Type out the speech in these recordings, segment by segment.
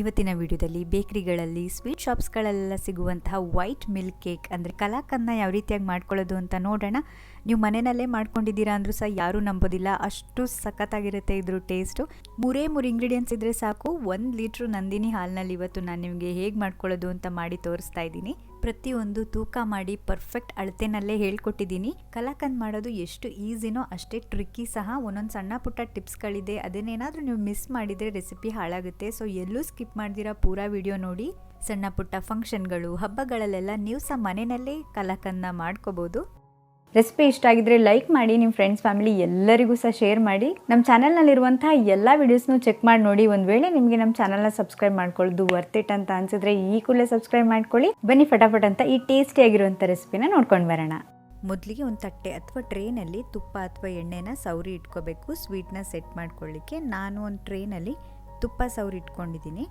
ಇವತ್ತಿನ ವಿಡಿಯೋದಲ್ಲಿ ಬೇಕರಿಗಳಲ್ಲಿ ಸ್ವೀಟ್ ಶಾಪ್ಸ್ಗಳೆಲ್ಲ ಸಿಗುವಂತಹ ವೈಟ್ ಮಿಲ್ಕ್ ಕೇಕ್ ಅಂದರೆ ಕಲಾಕನ್ನ ಯಾವ ರೀತಿಯಾಗಿ ಮಾಡ್ಕೊಳ್ಳೋದು ಅಂತ ನೋಡೋಣ. ನೀವು ಮನೆಯಲ್ಲೇ ಮಾಡ್ಕೊಂಡಿದ್ದೀರಾ ಅಂದರೂ ಸಹ ಯಾರೂ ನಂಬೋದಿಲ್ಲ. ಅಷ್ಟು ಸಖತ್ತಾಗಿರುತ್ತೆ ಇದ್ರ ಟೇಸ್ಟು ಮೂರೇ ಮೂರು ಇಂಗ್ರೀಡಿಯೆಂಟ್ಸ್ ಇದ್ದರೆ ಸಾಕು. ಒಂದು ಲೀಟ್ರು ನಂದಿನಿ ಹಾಲಿನಲ್ಲಿ ಇವತ್ತು ನಾನು ನಿಮಗೆ ಹೇಗೆ ಮಾಡ್ಕೊಳ್ಳೋದು ಅಂತ ಮಾಡಿ ತೋರಿಸ್ತಾ ಇದ್ದೀನಿ. ಪ್ರತಿಯೊಂದು ತೂಕ ಮಾಡಿ ಪರ್ಫೆಕ್ಟ್ ಅಳತೆನಲ್ಲೇ ಹೇಳ್ಕೊಟ್ಟಿದ್ದೀನಿ. ಕಲಾಕಂದ್ ಮಾಡೋದು ಎಷ್ಟು ಈಸಿನೋ ಅಷ್ಟೇ ಟ್ರಿಕ್ಕಿ ಸಹ. ಒಂದೊಂದು ಸಣ್ಣ ಪುಟ್ಟ ಟಿಪ್ಸ್ಗಳಿದೆ. ಅದನ್ನೇನಾದರೂ ನೀವು ಮಿಸ್ ಮಾಡಿದರೆ ರೆಸಿಪಿ ಹಾಳಾಗುತ್ತೆ. ಸೊ ಎಲ್ಲೂ ಸ್ಕಿಪ್ ಮಾಡ್ದಿರಾ ಪೂರಾ ವಿಡಿಯೋ ನೋಡಿ. ಸಣ್ಣ ಪುಟ್ಟ ಫಂಕ್ಷನ್ಗಳು ಹಬ್ಬಗಳಲ್ಲೆಲ್ಲ ನೀವು ಸಹ ಮನೆಯಲ್ಲೇ ಕಲಾಕಂದನ್ನ ಮಾಡ್ಕೋಬೋದು. ರೆಸಿಪಿ ಇಷ್ಟ ಆಗಿದ್ರೆ ಲೈಕ್ ಮಾಡಿ ನಿಮ್ಮ ಫ್ರೆಂಡ್ಸ್ ಫ್ಯಾಮಿಲಿ ಎಲ್ಲರಿಗೂ ಸಹ ಶೇರ್ ಮಾಡಿ. ನಮ್ಮ ಚಾನಲ್ನಲ್ಲಿರುವಂತಹ ಎಲ್ಲ ವೀಡಿಯೋಸ್ನು ಚೆಕ್ ಮಾಡಿ ನೋಡಿ. ಒಂದು ವೇಳೆ ನಿಮಗೆ ನಮ್ಮ ಚಾನಲ್ನ ಸಬ್ಸ್ಕ್ರೈಬ್ ಮಾಡ್ಕೊಳ್ಳೋದು ವರ್ತ್ ಇಟ್ ಅಂತ ಅನ್ಸಿದ್ರೆ ಈ ಕೂಡಲೇ ಸಬ್ಸ್ಕ್ರೈಬ್ ಮಾಡ್ಕೊಳ್ಳಿ. ಬನ್ನಿ ಫಟಾಫಟ್ ಅಂತ ಈ ಟೇಸ್ಟಿಯಾಗಿರುವಂಥ ರೆಸಿಪಿನ ನೋಡ್ಕೊಂಡು ಬರೋಣ. ಮೊದಲಿಗೆ ಒಂದು ತಟ್ಟೆ ಅಥವಾ ಟ್ರೇನಲ್ಲಿ ತುಪ್ಪ ಅಥವಾ ಎಣ್ಣೆನ ಸೌರಿ ಇಟ್ಕೋಬೇಕು. ಸ್ವೀಟ್ನ ಸೆಟ್ ಮಾಡ್ಕೊಳ್ಳಿಕ್ಕೆ ನಾನು ಒಂದು ಟ್ರೇನಲ್ಲಿ ತುಪ್ಪ ಸೌರಿ ಇಟ್ಕೊಂಡಿದ್ದೀನಿ.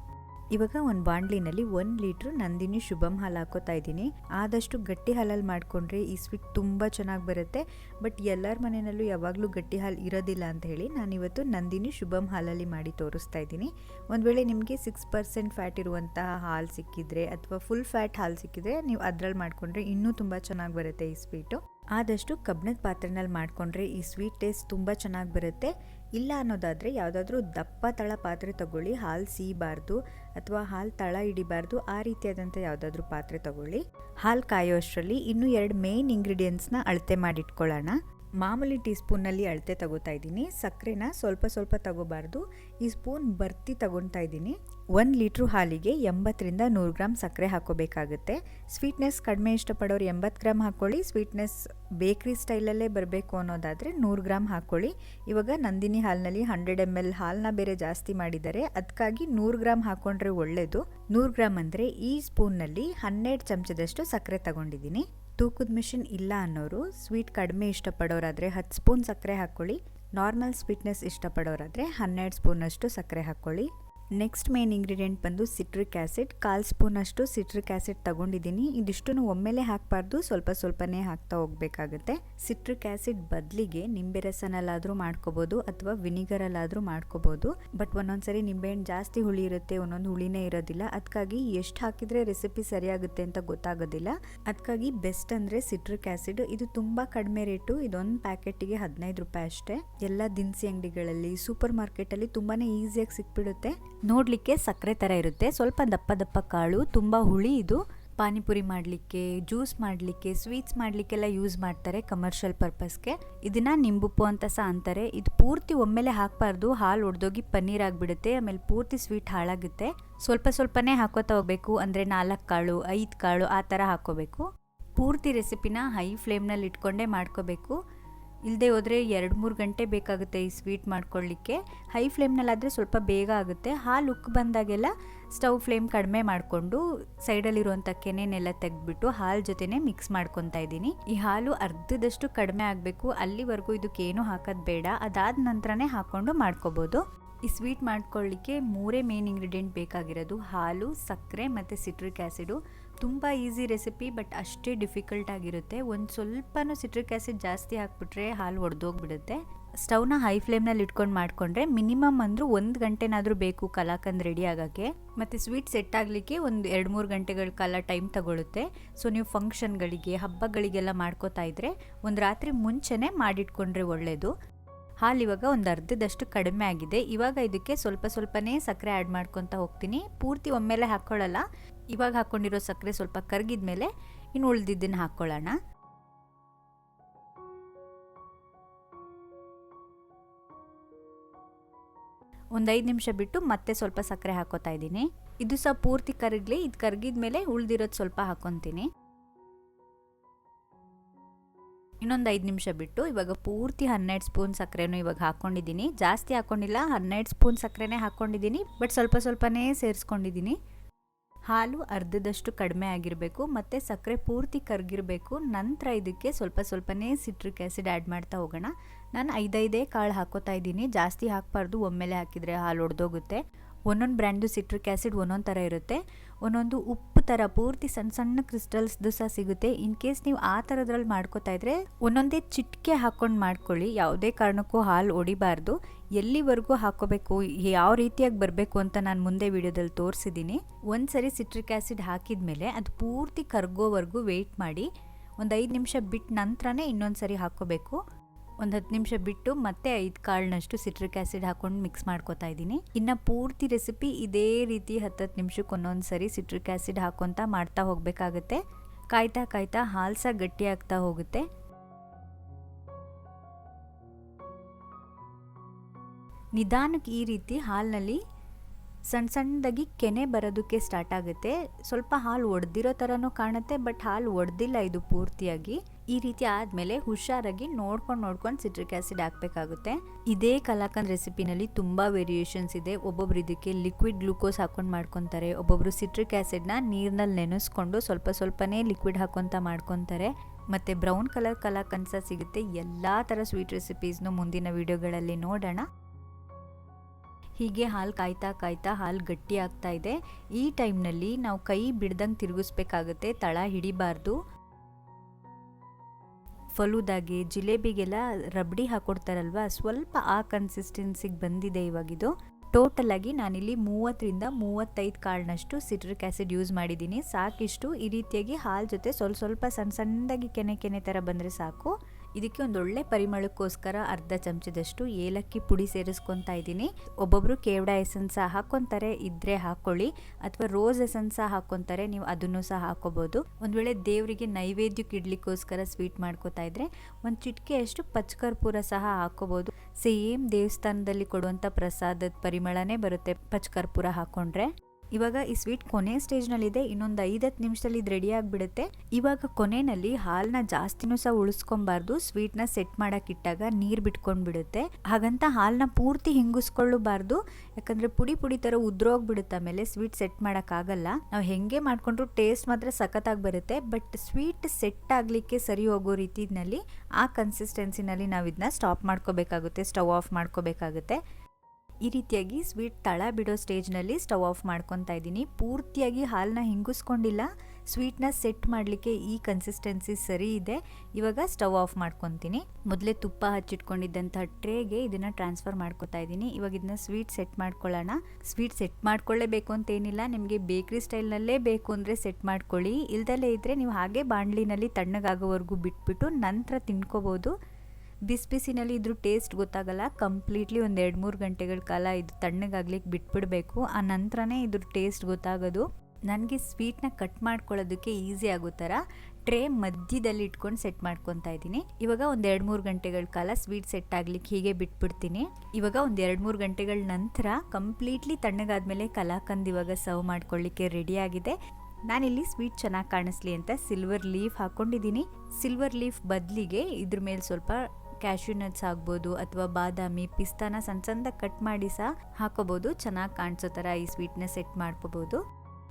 ಇವಾಗ ಒಂದು ಬಾಂಡ್ಲಿನಲ್ಲಿ ಒಂದು ಲೀಟ್ರ್ ನಂದಿನಿ ಶುಭಂ ಹಾಲು ಹಾಕೋತಾ ಇದ್ದೀನಿ. ಆದಷ್ಟು ಗಟ್ಟಿ ಹಾಲಲ್ಲಿ ಮಾಡಿಕೊಂಡ್ರೆ ಈ ಸ್ವೀಟ್ ತುಂಬ ಚೆನ್ನಾಗಿ ಬರುತ್ತೆ. ಬಟ್ ಎಲ್ಲರ ಮನೆಯಲ್ಲೂ ಯಾವಾಗಲೂ ಗಟ್ಟಿ ಹಾಲು ಇರೋದಿಲ್ಲ ಅಂತ ಹೇಳಿ ನಾನಿವತ್ತು ನಂದಿನಿ ಶುಭಂ ಹಾಲಲ್ಲಿ ಮಾಡಿ ತೋರಿಸ್ತಾ ಇದ್ದೀನಿ. ಒಂದು ವೇಳೆ ನಿಮಗೆ ಸಿಕ್ಸ್ ಪರ್ಸೆಂಟ್ ಫ್ಯಾಟ್ ಇರುವಂತಹ ಹಾಲು ಸಿಕ್ಕಿದ್ರೆ ಅಥವಾ ಫುಲ್ ಫ್ಯಾಟ್ ಹಾಲು ಸಿಕ್ಕಿದ್ರೆ ನೀವು ಅದರಲ್ಲಿ ಮಾಡಿಕೊಂಡ್ರೆ ಇನ್ನೂ ತುಂಬ ಚೆನ್ನಾಗಿ ಬರುತ್ತೆ ಈ ಸ್ವೀಟು. ಆದಷ್ಟು ಕಬ್ಬಿಣದ ಪಾತ್ರೆನಲ್ಲಿ ಮಾಡಿಕೊಂಡ್ರೆ ಈ ಸ್ವೀಟ್ ಟೇಸ್ಟ್ ತುಂಬ ಚೆನ್ನಾಗಿ ಬರುತ್ತೆ. ಇಲ್ಲ ಅನ್ನೋದಾದರೆ ಯಾವುದಾದ್ರೂ ದಪ್ಪ ತಳ ಪಾತ್ರೆ ತಗೊಳ್ಳಿ, ಹಾಲು ಸೀಬಾರ್ದು ಅಥವಾ ಹಾಲು ತಳ ಹಿಡಿಬಾರ್ದು, ಆ ರೀತಿಯಾದಂಥ ಯಾವುದಾದ್ರೂ ಪಾತ್ರೆ ತಗೊಳ್ಳಿ. ಹಾಲು ಕಾಯೋ ಅಷ್ಟರಲ್ಲಿ ಇನ್ನೂ ಎರಡು ಮೇನ್ ಇಂಗ್ರೀಡಿಯೆಂಟ್ಸ್ನ ಅಳತೆ ಮಾಡಿಟ್ಕೊಳ್ಳೋಣ. ಮಾಮೂಲಿ ಟೀ ಸ್ಪೂನಲ್ಲಿ ಅಳತೆ ತಗೋತಾ ಇದ್ದೀನಿ. ಸಕ್ಕರೆನ ಸ್ವಲ್ಪ ಸ್ವಲ್ಪ ತಗೋಬಾರ್ದು. ಈ ಸ್ಪೂನ್ ಬರ್ತಿ ತಗೊತಾ ಇದ್ದೀನಿ. ಒಂದು ಲೀಟ್ರ್ ಹಾಲಿಗೆ ಎಂಬತ್ತರಿಂದ ನೂರು ಗ್ರಾಮ್ ಸಕ್ಕರೆ ಹಾಕೋಬೇಕಾಗುತ್ತೆ. ಸ್ವೀಟ್ನೆಸ್ ಕಡಿಮೆ ಇಷ್ಟಪಡೋರು ಎಂಬತ್ತು ಗ್ರಾಮ್ ಹಾಕ್ಕೊಳ್ಳಿ ಸ್ವೀಟ್ನೆಸ್ ಬೇಕ್ರಿ ಸ್ಟೈಲಲ್ಲೇ ಬರಬೇಕು ಅನ್ನೋದಾದರೆ ನೂರು ಗ್ರಾಮ್ ಹಾಕ್ಕೊಳ್ಳಿ ಇವಾಗ ನಂದಿನಿ ಹಾಲಿನಲ್ಲಿ ಹಂಡ್ರೆಡ್ ಎಂ ಎಲ್ ಹಾಲನ್ನ ಬೇರೆ ಜಾಸ್ತಿ ಮಾಡಿದ್ದಾರೆ. ಅದಕ್ಕಾಗಿ ನೂರು ಗ್ರಾಮ್ ಹಾಕ್ಕೊಂಡ್ರೆ ಒಳ್ಳೆಯದು ನೂರು ಗ್ರಾಮ್ ಅಂದರೆ ಈ ಸ್ಪೂನ್ನಲ್ಲಿ ಹನ್ನೆರಡು ಚಮಚದಷ್ಟು ಸಕ್ಕರೆ ತಗೊಂಡಿದ್ದೀನಿ. ತೂಕದ ಮಿಷಿನ್ ಇಲ್ಲ ಅನ್ನೋರು ಸ್ವೀಟ್ ಕಡಿಮೆ ಇಷ್ಟಪಡೋರಾದರೆ ಹತ್ತು ಸ್ಪೂನ್ ಸಕ್ಕರೆ ಹಾಕ್ಕೊಳ್ಳಿ. ನಾರ್ಮಲ್ ಸ್ವೀಟ್ನೆಸ್ ಇಷ್ಟಪಡೋರಾದರೆ ಹನ್ನೆರಡು ಸ್ಪೂನಷ್ಟು ಸಕ್ಕರೆ ಹಾಕ್ಕೊಳ್ಳಿ. ನೆಕ್ಸ್ಟ್ ಮೇನ್ ಇಂಗ್ರೀಡಿಯೆಂಟ್ ಬಂದು ಸಿಟ್ರಿಕ್ ಆ್ಯಸಿಡ್ ಕಾಲು ಸ್ಪೂನಷ್ಟು ಸಿಟ್ರಿಕ್ ಆ್ಯಸಿಡ್ ತಗೊಂಡಿದ್ದೀನಿ. ಇದಿಷ್ಟನ್ನು ಒಮ್ಮೆಲೆ ಹಾಕಬಾರ್ದು. ಸ್ವಲ್ಪ ಸ್ವಲ್ಪನೇ ಹಾಕ್ತಾ ಹೋಗಬೇಕಾಗುತ್ತೆ. ಸಿಟ್ರಿಕ್ ಆ್ಯಸಿಡ್ ಬದಲಿಗೆ ನಿಂಬೆ ರಸನಲ್ಲಾದರೂ ಮಾಡ್ಕೋಬೋದು ಅಥವಾ ವಿನಿಗರಲ್ಲಾದರೂ ಮಾಡ್ಕೋಬೋದು. ಬಟ್ ಒಂದೊಂದ್ಸರಿ ನಿಂಬೆಹಣ್ಣು ಜಾಸ್ತಿ ಹುಳಿ ಇರುತ್ತೆ, ಒಂದೊಂದು ಹುಳಿನೇ ಇರೋದಿಲ್ಲ. ಅದಕ್ಕಾಗಿ ಎಷ್ಟು ಹಾಕಿದರೆ ರೆಸಿಪಿ ಸರಿಯಾಗುತ್ತೆ ಅಂತ ಗೊತ್ತಾಗೋದಿಲ್ಲ. ಅದಕ್ಕಾಗಿ ಬೆಸ್ಟ್ ಅಂದರೆ ಸಿಟ್ರಿಕ್ ಆ್ಯಸಿಡ್ ಇದು ತುಂಬ ಕಡಿಮೆ ರೇಟು. ಇದೊಂದು ಪ್ಯಾಕೆಟಿಗೆ ಹದಿನೈದು ರೂಪಾಯಿ ಅಷ್ಟೇ. ಎಲ್ಲ ದಿನಸಿ ಅಂಗಡಿಗಳಲ್ಲಿ, ಸೂಪರ್ ಮಾರ್ಕೆಟಲ್ಲಿ ತುಂಬಾ ಈಸಿಯಾಗಿ ಸಿಕ್ಬಿಡುತ್ತೆ. ನೋಡಲಿಕ್ಕೆ ಸಕ್ಕರೆ ಥರ ಇರುತ್ತೆ. ಸ್ವಲ್ಪ ದಪ್ಪ ದಪ್ಪ ಕಾಳು, ತುಂಬ ಹುಳಿ ಇದು. ಪಾನಿಪುರಿ ಮಾಡಲಿಕ್ಕೆ, ಜ್ಯೂಸ್ ಮಾಡಲಿಕ್ಕೆ, ಸ್ವೀಟ್ಸ್ ಮಾಡಲಿಕ್ಕೆಲ್ಲ ಯೂಸ್ ಮಾಡ್ತಾರೆ ಕಮರ್ಷಿಯಲ್ ಪರ್ಪಸ್ಗೆ ಇದನ್ನು ನಿಂಬುಪ್ಪು ಅಂತ ಸಹ ಅಂತಾರೆ. ಇದು ಪೂರ್ತಿ ಒಮ್ಮೆಲೆ ಹಾಕಬಾರ್ದು. ಹಾಲು ಒಡೆದೋಗಿ ಪನ್ನೀರ್ ಆಗಿಬಿಡುತ್ತೆ. ಆಮೇಲೆ ಪೂರ್ತಿ ಸ್ವೀಟ್ ಹಾಳಾಗುತ್ತೆ. ಸ್ವಲ್ಪ ಸ್ವಲ್ಪನೇ ಹಾಕೋತಾ ಹೋಗಬೇಕು. ಅಂದರೆ ನಾಲ್ಕು ಕಾಳು, ಐದು ಕಾಳು ಆ ಥರ ಹಾಕೋಬೇಕು. ಪೂರ್ತಿ ರೆಸಿಪಿನ ಹೈ ಫ್ಲೇಮ್ನಲ್ಲಿ ಇಟ್ಕೊಂಡೇ ಮಾಡ್ಕೋಬೇಕು. ಇಲ್ಲದೆ ಹೋದರೆ ಎರಡು ಮೂರು ಗಂಟೆ ಬೇಕಾಗುತ್ತೆ ಈ ಸ್ವೀಟ್ ಮಾಡ್ಕೊಳ್ಳಿಕ್ಕೆ. ಹೈ ಫ್ಲೇಮ್ನಲ್ಲಾದರೆ ಸ್ವಲ್ಪ ಬೇಗ ಆಗುತ್ತೆ. ಹಾಲು ಉಕ್ಕು ಬಂದಾಗೆಲ್ಲ ಸ್ಟವ್ ಫ್ಲೇಮ್ ಕಡಿಮೆ ಮಾಡಿಕೊಂಡು ಸೈಡಲ್ಲಿರುವಂಥ ಕೆನೆನೆಲ್ಲ ತೆಗೆದ್ಬಿಟ್ಟು ಹಾಲು ಜೊತೆನೇ ಮಿಕ್ಸ್ ಮಾಡ್ಕೊತಾ ಇದ್ದೀನಿ. ಈ ಹಾಲು ಅರ್ಧದಷ್ಟು ಕಡಿಮೆ ಆಗಬೇಕು. ಅಲ್ಲಿವರೆಗೂ ಇದಕ್ಕೇನು ಹಾಕೋದು ಬೇಡ. ಅದಾದ ನಂತರನೇ ಹಾಕ್ಕೊಂಡು ಮಾಡ್ಕೋಬೋದು. ಈ ಸ್ವೀಟ್ ಮಾಡ್ಕೊಳ್ಳಿಕ್ಕೆ ಮೂರೇ ಮೇನ್ ಇಂಗ್ರೀಡಿಯೆಂಟ್ ಬೇಕಾಗಿರೋದು ಹಾಲು, ಸಕ್ಕರೆ ಮತ್ತು ಸಿಟ್ರಿಕ್ ಆ್ಯಸಿಡು ತುಂಬ ಈಸಿ ರೆಸಿಪಿ, ಬಟ್ ಅಷ್ಟೇ ಡಿಫಿಕಲ್ಟ್ ಆಗಿರುತ್ತೆ. ಒಂದು ಸ್ವಲ್ಪನೂ ಸಿಟ್ರಿಕ್ ಆ್ಯಸಿಡ್ ಜಾಸ್ತಿ ಹಾಕ್ಬಿಟ್ರೆ ಹಾಲು ಒಡೆದೋಗ್ಬಿಡುತ್ತೆ. ಸ್ಟವ್ನ ಹೈ ಫ್ಲೇಮ್ನಲ್ಲಿ ಇಟ್ಕೊಂಡು ಮಾಡಿಕೊಂಡ್ರೆ ಮಿನಿಮಮ್ ಅಂದರೂ ಒಂದು ಗಂಟೆನಾದರೂ ಬೇಕು ಕಲಾಕಂದ್ ರೆಡಿ ಆಗೋಕ್ಕೆ. ಮತ್ತು ಸ್ವೀಟ್ ಸೆಟ್ ಆಗಲಿಕ್ಕೆ ಒಂದು ಎರಡು ಮೂರು ಗಂಟೆಗಳ ಕಾಲ ಟೈಮ್ ತಗೊಳುತ್ತೆ. ಸೊ ನೀವು ಫಂಕ್ಷನ್ಗಳಿಗೆ, ಹಬ್ಬಗಳಿಗೆಲ್ಲ ಮಾಡ್ಕೋತಾ ಇದ್ದರೆ ಒಂದು ರಾತ್ರಿ ಮುಂಚೆನೇ ಮಾಡಿಟ್ಕೊಂಡ್ರೆ ಒಳ್ಳೆಯದು ಹಾಲು ಇವಾಗ ಒಂದು ಅರ್ಧದಷ್ಟು ಕಡಿಮೆ ಆಗಿದೆ. ಇವಾಗ ಇದಕ್ಕೆ ಸ್ವಲ್ಪ ಸ್ವಲ್ಪನೇ ಸಕ್ಕರೆ ಆ್ಯಡ್ ಮಾಡ್ಕೊತಾ ಹೋಗ್ತೀನಿ. ಪೂರ್ತಿ ಒಮ್ಮೆಲೆ ಹಾಕ್ಕೊಳ್ಳಲ್ಲ ಇವಾಗ ಹಾಕ್ಕೊಂಡಿರೋ ಸಕ್ಕರೆ ಸ್ವಲ್ಪ ಕರಗಿದ ಮೇಲೆ ಇನ್ನು ಉಳಿದಿದ್ದನ್ನು ಹಾಕ್ಕೊಳ್ಳೋಣ. ಒಂದು ಐದು ನಿಮಿಷ ಬಿಟ್ಟು ಮತ್ತೆ ಸ್ವಲ್ಪ ಸಕ್ಕರೆ ಹಾಕೋತಾ ಇದ್ದೀನಿ. ಇದು ಸಹ ಪೂರ್ತಿ ಕರಗಲಿ, ಇದು ಕರಗಿದ ಮೇಲೆ ಉಳ್ದಿರೋದು ಸ್ವಲ್ಪ ಹಾಕೊತೀನಿ. ಇನ್ನೊಂದು ಐದು ನಿಮಿಷ ಬಿಟ್ಟು ಇವಾಗ ಪೂರ್ತಿ ಹನ್ನೆರಡು ಸ್ಪೂನ್ ಸಕ್ಕರೆನೂ ಇವಾಗ ಹಾಕ್ಕೊಂಡಿದ್ದೀನಿ ಜಾಸ್ತಿ ಹಾಕ್ಕೊಂಡಿಲ್ಲ ಹನ್ನೆರಡು ಸ್ಪೂನ್ ಸಕ್ಕರೆನೇ ಹಾಕ್ಕೊಂಡಿದ್ದೀನಿ ಬಟ್ ಸ್ವಲ್ಪ ಸ್ವಲ್ಪನೇ ಸೇರಿಸ್ಕೊಂಡಿದ್ದೀನಿ. ಹಾಲು ಅರ್ಧದಷ್ಟು ಕಡಿಮೆ ಆಗಿರಬೇಕು, ಮತ್ತು ಸಕ್ಕರೆ ಪೂರ್ತಿ ಕರಗಿರಬೇಕು. ನಂತರ ಇದಕ್ಕೆ ಸ್ವಲ್ಪ ಸ್ವಲ್ಪನೇ ಸಿಟ್ರಿಕ್ ಆ್ಯಸಿಡ್ ಆ್ಯಡ್ ಮಾಡ್ತಾ ಹೋಗೋಣ. ನಾನು ಐದೈದೇ ಕಾಳು ಹಾಕೋತಾ ಇದ್ದೀನಿ. ಜಾಸ್ತಿ ಹಾಕಬಾರ್ದು. ಒಮ್ಮೆಲೆ ಹಾಕಿದರೆ ಹಾಲು ಒಡೆದೋಗುತ್ತೆ. ಒಂದೊಂದು ಬ್ರ್ಯಾಂಡು ಸಿಟ್ರಿಕ್ ಆ್ಯಸಿಡ್ ಒಂದೊಂದು ಥರ ಇರುತ್ತೆ. ಒಂದೊಂದು ಉಪ್ಪು ಥರ, ಪೂರ್ತಿ ಸಣ್ಣ ಸಣ್ಣ ಕ್ರಿಸ್ಟಲ್ಸ್ದು ಸಹ ಸಿಗುತ್ತೆ. ಇನ್ ಕೇಸ್ ನೀವು ಆ ಥರದ್ರಲ್ಲಿ ಮಾಡ್ಕೋತಾ ಇದ್ರೆ, ಒಂದೊಂದೇ ಚಿಟಿಕೆ ಹಾಕ್ಕೊಂಡು ಮಾಡ್ಕೊಳ್ಳಿ. ಯಾವುದೇ ಕಾರಣಕ್ಕೂ ಹಾಲು ಒಡಿಬಾರ್ದು. ಎಲ್ಲಿವರೆಗೂ ಹಾಕೋಬೇಕು ಯಾವ ರೀತಿಯಾಗಿ ಬರಬೇಕು ಅಂತ ನಾನು ಮುಂದೆ ವಿಡಿಯೋದಲ್ಲಿ ತೋರಿಸಿದ್ದೀನಿ ಒಂದು ಸರಿ ಸಿಟ್ರಿಕ್ ಆ್ಯಸಿಡ್ ಹಾಕಿದ ಮೇಲೆ ಅದು ಪೂರ್ತಿ ಕರ್ಗೋವರೆಗೂ ವೆಯ್ಟ್ ಮಾಡಿ ಒಂದು ಐದು ನಿಮಿಷ ಬಿಟ್ಟ ನಂತರನೇ ಇನ್ನೊಂದು ಸರಿ ಹಾಕ್ಕೋಬೇಕು. ಒಂದು ಹತ್ತು ನಿಮಿಷ ಬಿಟ್ಟು ಮತ್ತೆ ಐದು ಕಾಳಿನಷ್ಟು ಸಿಟ್ರಿಕ್ ಆ್ಯಸಿಡ್ ಹಾಕ್ಕೊಂಡು ಮಿಕ್ಸ್ ಮಾಡ್ಕೋತಾ ಇದ್ದೀನಿ. ಇನ್ನು ಪೂರ್ತಿ ರೆಸಿಪಿ ಇದೇ ರೀತಿ ಹತ್ತತ್ತು ನಿಮಿಷಕ್ಕೆ ಒಂದೊಂದು ಸರಿ ಸಿಟ್ರಿಕ್ ಆ್ಯಸಿಡ್ ಹಾಕೊತಾ ಮಾಡ್ತಾ ಹೋಗಬೇಕಾಗತ್ತೆ. ಕಾಯ್ತಾ ಕಾಯ್ತಾ ಹಾಲ್ಸ ಗಟ್ಟಿಯಾಗ್ತಾ ಹೋಗುತ್ತೆ. ನಿಧಾನಕ್ಕೆ ಈ ರೀತಿ ಹಾಲಿನಲ್ಲಿ ಸಣ್ಣ ಸಣ್ಣದಾಗಿ ಕೆನೆ ಬರೋದಕ್ಕೆ ಸ್ಟಾರ್ಟ್ ಆಗುತ್ತೆ. ಸ್ವಲ್ಪ ಹಾಲು ಒಡೆದಿರೋ ಥರನೂ ಕಾಣುತ್ತೆ ಬಟ್ ಹಾಲು ಒಡೆದಿಲ್ಲ ಇದು ಪೂರ್ತಿಯಾಗಿ. ಈ ರೀತಿ ಆದಮೇಲೆ ಹುಷಾರಾಗಿ ನೋಡ್ಕೊಂಡು ನೋಡ್ಕೊಂಡು ಸಿಟ್ರಿಕ್ ಆ್ಯಸಿಡ್ ಹಾಕಬೇಕಾಗುತ್ತೆ. ಇದೇ ಕಲಾಕಂದ್ ರೆಸಿಪಿನಲ್ಲಿ ತುಂಬ ವೇರಿಯೇಷನ್ಸ್ ಇದೆ. ಒಬ್ಬೊಬ್ರು ಇದಕ್ಕೆ ಲಿಕ್ವಿಡ್ ಗ್ಲೂಕೋಸ್ ಹಾಕೊಂಡು ಮಾಡ್ಕೊತಾರೆ. ಒಬ್ಬೊಬ್ರು ಸಿಟ್ರಿಕ್ ಆ್ಯಸಿಡ್ನ ನೀರಿನಲ್ಲಿ ನೆನೆಸ್ಕೊಂಡು ಸ್ವಲ್ಪ ಸ್ವಲ್ಪನೇ ಲಿಕ್ವಿಡ್ ಹಾಕೊಂತ ಮಾಡ್ಕೊತಾರೆ. ಮತ್ತು ಬ್ರೌನ್ ಕಲರ್ ಕಲಾಕಂದ್ ಸಿಗುತ್ತೆ. ಎಲ್ಲ ಥರ ಸ್ವೀಟ್ ರೆಸಿಪೀಸ್ನು ಮುಂದಿನ ವೀಡಿಯೋಗಳಲ್ಲಿ ನೋಡೋಣ. ಹೀಗೆ ಹಾಲು ಕಾಯ್ತಾ ಕಾಯ್ತಾ ಹಾಲು ಗಟ್ಟಿ ಆಗ್ತಾ ಇದೆ. ಈ ಟೈಮ್ನಲ್ಲಿ ನಾವು ಕೈ ಬಿಡ್ದಂಗೆ ತಿರುಗಿಸ್ಬೇಕಾಗುತ್ತೆ, ತಳ ಹಿಡಿಬಾರ್ದು. ಫಲೂದಾಗೆ ಜಿಲೇಬಿಗೆಲ್ಲ ರಬಡಿ ಹಾಕೊಡ್ತಾರಲ್ವ, ಸ್ವಲ್ಪ ಆ ಕನ್ಸಿಸ್ಟೆನ್ಸಿಗೆ ಬಂದಿದೆ ಇವಾಗಿದು. ಟೋಟಲ್ ಆಗಿ ನಾನಿಲ್ಲಿ ಮೂವತ್ತರಿಂದ ಮೂವತ್ತೈದು ಕಾಳನಷ್ಟು ಸಿಟ್ರಿಕ್ ಆ್ಯಸಿಡ್ ಯೂಸ್ ಮಾಡಿದ್ದೀನಿ ಸಾಕಿಷ್ಟು ಈ ರೀತಿಯಾಗಿ ಹಾಲು ಜೊತೆ ಸ್ವಲ್ಪ ಸ್ವಲ್ಪ ಸಣ್ಣ ಸಣ್ಣದಾಗಿ ಕೆನೆ ಕೆನೆ ಥರ ಬಂದರೆ ಸಾಕು. ಇದಕ್ಕೆ ಒಂದು ಒಳ್ಳೆ ಪರಿಮಳಕ್ಕೋಸ್ಕರ ಅರ್ಧ ಚಮಚದಷ್ಟು ಏಲಕ್ಕಿ ಪುಡಿ ಸೇರಿಸ್ಕೊತಾ ಇದ್ದೀನಿ. ಒಬ್ಬೊಬ್ಬರು ಕೇವಡ ಎಸೆನ್ಸ್ ಸಹ ಇದ್ರೆ ಹಾಕೊಳ್ಳಿ. ಅಥವಾ ರೋಸ್ ಎಸೆನ್ಸ್ ಸಹ ನೀವು ಅದನ್ನು ಸಹ ಹಾಕೋಬಹುದು ಒಂದ್ ವೇಳೆ ದೇವರಿಗೆ ನೈವೇದ್ಯಕ್ಕೆ ಇಡ್ಲಿಕ್ಕೋಸ್ಕರ ಸ್ವೀಟ್ ಮಾಡ್ಕೋತಾ ಇದ್ರೆ, ಒಂದು ಚಿಟಿಕೆಯಷ್ಟು ಪಚ್ಕರ್ಪೂರ ಸಹ ಹಾಕೋಬಹುದು ಸೇಮ್ ದೇವಸ್ಥಾನದಲ್ಲಿ ಕೊಡುವಂಥ ಪ್ರಸಾದದ ಪರಿಮಳನೇ ಬರುತ್ತೆ ಪಚ್ಕರ್ಪೂರ ಹಾಕೊಂಡ್ರೆ. ಇವಾಗ ಈ ಸ್ವೀಟ್ ಕೊನೆ ಸ್ಟೇಜ್ನಲ್ಲಿದೆ, ಇನ್ನೊಂದು ಐದತ್ತು ನಿಮಿಷದಲ್ಲಿ ಇದು ರೆಡಿ ಆಗಿಬಿಡುತ್ತೆ. ಇವಾಗ ಕೊನೆಯಲ್ಲಿ ಹಾಲನ್ನ ಜಾಸ್ತಿನೂ ಸಹ ಉಳಿಸ್ಕೊಬಾರ್ದು, ಸ್ವೀಟ್ನ ಸೆಟ್ ಮಾಡೋಕ್ಕಿಟ್ಟಾಗ ನೀರು ಬಿಟ್ಕೊಂಡು ಬಿಡುತ್ತೆ ಹಾಗಂತ ಹಾಲನ್ನ ಪೂರ್ತಿ ಹಿಂಗಿಸ್ಕೊಳ್ಳಬಾರ್ದು, ಯಾಕಂದರೆ ಪುಡಿ ಪುಡಿ ಥರ ಉದ್ರೋಗ್ಬಿಡುತ್ತೆ ಆಮೇಲೆ ಸ್ವೀಟ್ ಸೆಟ್ ಮಾಡೋಕ್ಕಾಗಲ್ಲ ನಾವು ಹೆಂಗೆ ಮಾಡಿಕೊಂಡ್ರು ಟೇಸ್ಟ್ ಮಾತ್ರ ಸಖತ್ತಾಗಿ ಬರುತ್ತೆ ಬಟ್ ಸ್ವೀಟ್ ಸೆಟ್ ಆಗಲಿಕ್ಕೆ ಸರಿ ಹೋಗೋ ರೀತಿನಲ್ಲಿ ಆ ಕನ್ಸಿಸ್ಟೆನ್ಸಿನಲ್ಲಿ ನಾವು ಇದನ್ನ ಸ್ಟಾಪ್ ಮಾಡ್ಕೋಬೇಕಾಗುತ್ತೆ ಸ್ಟವ್ ಆಫ್ ಮಾಡ್ಕೋಬೇಕಾಗುತ್ತೆ. ಈ ರೀತಿಯಾಗಿ ಸ್ವೀಟ್ ತಳ ಬಿಡೋ ಸ್ಟೇಜ್ನಲ್ಲಿ ಸ್ಟವ್ ಆಫ್ ಮಾಡ್ಕೊತಾ ಇದ್ದೀನಿ. ಪೂರ್ತಿಯಾಗಿ ಹಾಲನ್ನ ಹಿಂಗಿಸ್ಕೊಂಡಿಲ್ಲ. ಸ್ವೀಟ್ನ ಸೆಟ್ ಮಾಡಲಿಕ್ಕೆ ಈ ಕನ್ಸಿಸ್ಟೆನ್ಸಿ ಸರಿ ಇದೆ. ಇವಾಗ ಸ್ಟವ್ ಆಫ್ ಮಾಡ್ಕೊತೀನಿ. ಮೊದಲೇ ತುಪ್ಪ ಹಚ್ಚಿಟ್ಕೊಂಡಿದ್ದಂಥ ಟ್ರೇಗೆ ಇದನ್ನು ಟ್ರಾನ್ಸ್ಫರ್ ಮಾಡ್ಕೊತಾ ಇದ್ದೀನಿ. ಇವಾಗ ಇದನ್ನ ಸ್ವೀಟ್ ಸೆಟ್ ಮಾಡ್ಕೊಳ್ಳೋಣ. ಸ್ವೀಟ್ ಸೆಟ್ ಮಾಡ್ಕೊಳ್ಳೇಬೇಕು ಅಂತ ಏನಿಲ್ಲ. ನಿಮಗೆ ಬೇಕ್ರಿ ಸ್ಟೈಲ್ನಲ್ಲೇ ಬೇಕು ಅಂದರೆ ಸೆಟ್ ಮಾಡ್ಕೊಳ್ಳಿ. ಇಲ್ದಲೇ ಇದ್ದರೆ ನೀವು ಹಾಗೆ ಬಾಣಲಿನಲ್ಲಿ ತಣ್ಣಗಾಗೋವರೆಗೂ ಬಿಟ್ಬಿಟ್ಟು ನಂತರ ತಿನ್ಕೋಬೋದು. ಬಿಸಿ ಬಿಸಿನಲ್ಲಿ ಇದ್ರ ಟೇಸ್ಟ್ ಗೊತ್ತಾಗಲ್ಲ. ಕಂಪ್ಲೀಟ್ಲಿ ಒಂದು ಎರಡು ಮೂರು ಗಂಟೆಗಳ ಕಾಲ ಇದು ತಣ್ಣಗಾಗ್ಲಿಕ್ಕೆ ಬಿಟ್ಬಿಡಬೇಕು. ಆ ನಂತರನೇ ಇದ್ರ ಟೇಸ್ಟ್ ಗೊತ್ತಾಗೋದು. ನನಗೆ ಸ್ವೀಟ್ನ ಕಟ್ ಮಾಡ್ಕೊಳ್ಳೋದಕ್ಕೆ ಈಸಿ ಆಗೋ ಥರ ಟ್ರೇ ಮಧ್ಯದಲ್ಲಿ ಇಟ್ಕೊಂಡು ಸೆಟ್ ಮಾಡ್ಕೊತಾ ಇದ್ದೀನಿ. ಇವಾಗ ಒಂದು ಎರಡು ಮೂರು ಗಂಟೆಗಳ ಕಾಲ ಸ್ವೀಟ್ ಸೆಟ್ ಆಗ್ಲಿಕ್ಕೆ ಹೀಗೆ ಬಿಟ್ಬಿಡ್ತೀನಿ. ಇವಾಗ ಒಂದು ಎರಡು ಮೂರು ಗಂಟೆಗಳ ನಂತರ ಕಂಪ್ಲೀಟ್ಲಿ ತಣ್ಣಗಾದ್ಮೇಲೆ ಕಲಾಕಂದ್ ಇವಾಗ ಸರ್ವ್ ಮಾಡ್ಕೊಳ್ಳಿಕ್ಕೆ ರೆಡಿ ಆಗಿದೆ. ನಾನಿಲ್ಲಿ ಸ್ವೀಟ್ ಚೆನ್ನಾಗಿ ಕಾಣಿಸ್ಲಿ ಅಂತ ಸಿಲ್ವರ್ ಲೀಫ್ ಹಾಕ್ಕೊಂಡಿದ್ದೀನಿ ಸಿಲ್ವರ್ ಲೀಫ್ ಬದಲಿಗೆ ಇದ್ರ ಮೇಲೆ ಸ್ವಲ್ಪ ಕ್ಯಾಶ್ಯೂ ನಟ್ಸ್ ಆಗ್ಬೋದು ಅಥವಾ ಬಾದಾಮಿ ಪಿಸ್ತಾನ ಸಣ್ಣ ಸಣ್ಣ ಕಟ್ ಮಾಡಿ ಸಹ ಹಾಕೋಬೋದು. ಚೆನ್ನಾಗಿ ಕಾಣಿಸೋ ಥರ ಈ ಸ್ವೀಟ್ನ ಸೆಟ್ ಮಾಡ್ಕೋಬೋದು.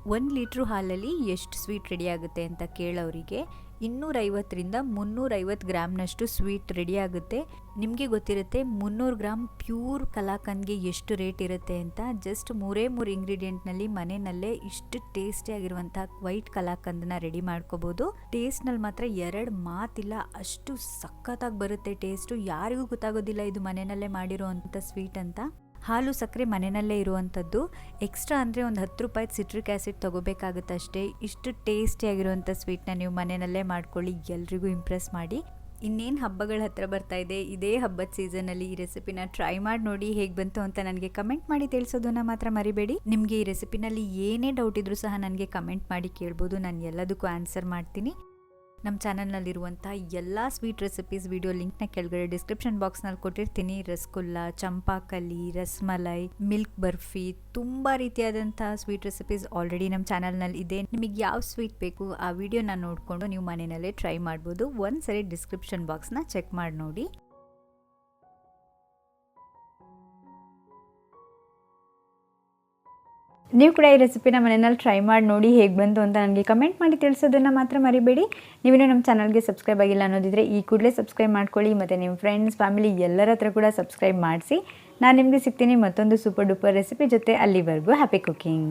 ಒಂದು ಲೀಟ್ರ್ ಹಾಲಲ್ಲಿ ಎಷ್ಟು ಸ್ವೀಟ್ ರೆಡಿ ಆಗುತ್ತೆ ಅಂತ ಕೇಳೋರಿಗೆ ಇನ್ನೂರೈವತ್ತರಿಂದ ಮುನ್ನೂರೈವತ್ತು ಗ್ರಾಮ್ನಷ್ಟು ಸ್ವೀಟ್ ರೆಡಿ ಆಗುತ್ತೆ. ನಿಮಗೆ ಗೊತ್ತಿರುತ್ತೆ ಮುನ್ನೂರು ಗ್ರಾಮ್ ಪ್ಯೂರ್ ಕಲಾಕಂದ್ಗೆ ಎಷ್ಟು ರೇಟ್ ಇರುತ್ತೆ ಅಂತ. ಜಸ್ಟ್ ಮೂರೇ ಮೂರು ಇಂಗ್ರೀಡಿಯೆಂಟ್ನಲ್ಲಿ ಮನೆಯಲ್ಲೇ ಇಷ್ಟು ಟೇಸ್ಟಿಯಾಗಿರುವಂಥ ವೈಟ್ ಕಲಾಕಂದನ್ನ ರೆಡಿ ಮಾಡ್ಕೋಬೋದು. ಟೇಸ್ಟ್ನಲ್ಲಿ ಮಾತ್ರ ಎರಡು ಮಾತಿಲ್ಲ, ಅಷ್ಟು ಸಖತ್ತಾಗಿ ಬರುತ್ತೆ ಟೇಸ್ಟು. ಯಾರಿಗೂ ಗೊತ್ತಾಗೋದಿಲ್ಲ ಇದು ಮನೆಯಲ್ಲೇ ಮಾಡಿರೋ ಅಂಥ ಸ್ವೀಟ್ ಅಂತ. ಹಾಲು ಸಕ್ಕರೆ ಮನೆಯಲ್ಲೇ ಇರುವಂಥದ್ದು. ಎಕ್ಸ್ಟ್ರಾ ಅಂದರೆ ಒಂದು ಹತ್ತು ರೂಪಾಯಿ ಸಿಟ್ರಿಕ್ ಆ್ಯಸಿಡ್ ತೊಗೋಬೇಕಾಗುತ್ತೆ ಅಷ್ಟೇ ಇಷ್ಟು ಟೇಸ್ಟಿಯಾಗಿರುವಂಥ ಸ್ವೀಟ್ನ ನೀವು ಮನೆಯಲ್ಲೇ ಮಾಡ್ಕೊಳ್ಳಿ, ಎಲ್ರಿಗೂ ಇಂಪ್ರೆಸ್ ಮಾಡಿ. ಇನ್ನೇನು ಹಬ್ಬಗಳ ಹತ್ರ ಬರ್ತಾ ಇದೆ, ಇದೇ ಹಬ್ಬದ ಸೀಸನಲ್ಲಿ ಈ ರೆಸಿಪಿನ ಟ್ರೈ ಮಾಡಿ ನೋಡಿ ಹೇಗೆ ಬಂತು ಅಂತ ನನಗೆ ಕಮೆಂಟ್ ಮಾಡಿ ತಿಳಿಸೋದನ್ನ ಮಾತ್ರ ಮರಿಬೇಡಿ. ನಿಮಗೆ ಈ ರೆಸಿಪಿನಲ್ಲಿ ಏನೇ ಡೌಟ್ ಇದ್ರೂ ಸಹ ನನಗೆ ಕಮೆಂಟ್ ಮಾಡಿ ಕೇಳ್ಬೋದು. ನಾನು ಎಲ್ಲದಕ್ಕೂ ಆನ್ಸರ್ ಮಾಡ್ತೀನಿ. ನಮ್ಮ ಚಾನಲ್ನಲ್ಲಿರುವಂಥ ಎಲ್ಲ ಸ್ವೀಟ್ ರೆಸಿಪೀಸ್ ವಿಡಿಯೋ ಲಿಂಕ್ನ ಕೆಳಗಡೆ ಡಿಸ್ಕ್ರಿಪ್ಷನ್ ಬಾಕ್ಸ್ನಲ್ಲಿ ಕೊಟ್ಟಿರ್ತೀನಿ. ರಸಗುಲ್ಲ, ಚಂಪಾಕಲಿ, ರಸ್ಮಲೈ, ಮಿಲ್ಕ್ ಬರ್ಫಿ ತುಂಬ ರೀತಿಯಾದಂಥ ಸ್ವೀಟ್ ರೆಸಿಪೀಸ್ ಆಲ್ರೆಡಿ ನಮ್ಮ ಚಾನಲ್ನಲ್ಲಿ ಇದೆ. ನಿಮಗೆ ಯಾವ ಸ್ವೀಟ್ ಬೇಕು ಆ ವಿಡಿಯೋನ ನೋಡಿಕೊಂಡು ನೀವು ಮನೆಯಲ್ಲೇ ಟ್ರೈ ಮಾಡ್ಬೋದು. ಒಂದು ಸರಿ ಡಿಸ್ಕ್ರಿಪ್ಷನ್ ಬಾಕ್ಸ್ನ ಚೆಕ್ ಮಾಡಿ ನೋಡಿ. ನೀವು ಕೂಡ ಈ ರೆಸಿಪಿನ ಮನೆಯಲ್ಲಿ ಟ್ರೈ ಮಾಡಿ ನೋಡಿ ಹೇಗೆ ಬಂತು ಅಂತ ನನಗೆ ಕಮೆಂಟ್ ಮಾಡಿ ತಿಳಿಸೋದನ್ನು ಮಾತ್ರ ಮರಿಬೇಡಿ. ನೀವಿನ್ನೂ ನಮ್ಮ ಚಾನಲ್ಗೆ ಸಬ್ಸ್ಕ್ರೈಬ್ ಆಗಿಲ್ಲ ಅನ್ನೋದಿದ್ರೆ ಈ ಕೂಡಲೇ ಸಬ್ಸ್ಕ್ರೈಬ್ ಮಾಡ್ಕೊಳ್ಳಿ ಮತ್ತು ನಿಮ್ಮ ಫ್ರೆಂಡ್ಸ್ ಫ್ಯಾಮಿಲಿ ಎಲ್ಲರ ಹತ್ರ ಕೂಡ ಸಬ್ಸ್ಕ್ರೈಬ್ ಮಾಡಿಸಿ. ನಾನು ನಿಮಗೆ ಸಿಗ್ತೀನಿ ಮತ್ತೊಂದು ಸೂಪರ್ ಡೂಪರ್ ರೆಸಿಪಿ ಜೊತೆ ಅಲ್ಲಿವರೆಗೂ ಹ್ಯಾಪಿ ಕುಕಿಂಗ್